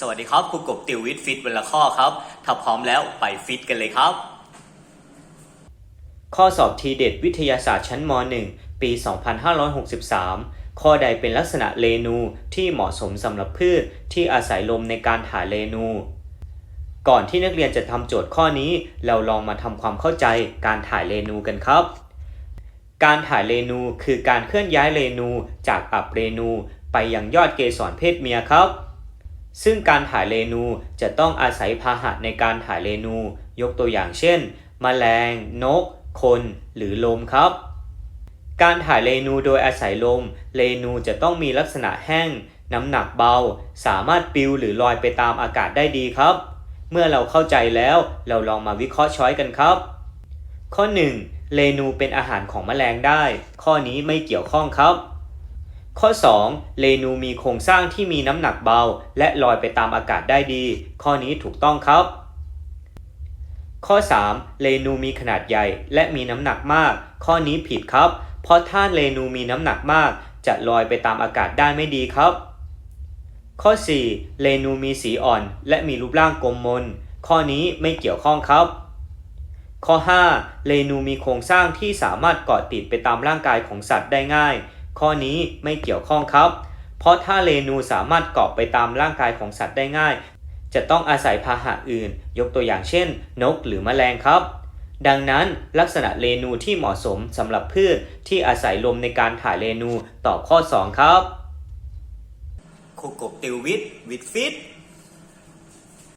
สวัสดีครับครูกบติววิทย์ฟิตวันละข้อครับ ถ้าพร้อมแล้วไปฟิตกันเลยครับ ข้อสอบทีเด็ดวิทยาศาสตร์ชั้นม .1 ปี 2563 ข้อใดเป็นลักษณะเรนูที่เหมาะสมสำหรับพืชที่อาศัยลมในการถ่ายเรนู ก่อนที่นักเรียนจะทำโจทย์ข้อนี้ เราลองมาทำความเข้าใจการถ่ายเรนูกันครับการถ่ายเรนูคือการเคลื่อนย้ายเรนูจากอับเรนู ไปยังยอดเกสรเพศเมียครับ ซึ่งการถ่ายเรนูจะต้องอาศัยพาหะในการถ่ายเรนู ยกตัวอย่างเช่นแมลง นก คน หรือลมครับ การถ่ายเรนูโดยอาศัยลม เรนูจะต้องมีลักษณะแห้ง น้ำหนักเบา สามารถปลิวหรือลอยไปตามอากาศได้ดีครับ เมื่อเราเข้าใจแล้วเราลองมาวิเคราะห์ช้อยกันครับ ข้อ 1. เรนูเป็นอาหารของแมลงได้ ข้อนี้ไม่เกี่ยวข้องครับ ข้อ 2. เรนูมีโครงสร้างที่มีน้ำหนักเบา และลอยไปตามอากาศได้ดี ข้อนี้ถูกต้องครับ ข้อ 3. เรนูมีขนาดใหญ่และมีน้ำหนักมาก ข้อนี้ผิดครับ เพราะถ้าเรนูมีน้ำหนักมาก จะลอยไปตามอากาศได้ไม่ดีครับ ข้อ 4. เรนูมีสีอ่อน และมีรูปร่างกลมมน ข้อนี้ไม่เกี่ยวข้องครับ ข้อ 5. เรนูมีโครงสร้างที่สามารถเกาะติดไปตามร่างกายของสัตว์ได้ง่าย ข้อนี้ไม่เกี่ยวข้องครับ เพราะถ้าเรนูสามารถเกาะไปตามร่างกายของสัตว์ได้ง่าย จะต้องอาศัยพาหะอื่น ยกตัวอย่างเช่น นกหรือแมลงครับ ดังนั้นลักษณะเรนูที่เหมาะสมสำหรับพืชที่อาศัยลมในการถ่ายเรนูตอบข้อ 2 ครับครูกบติววิทวิทฟิต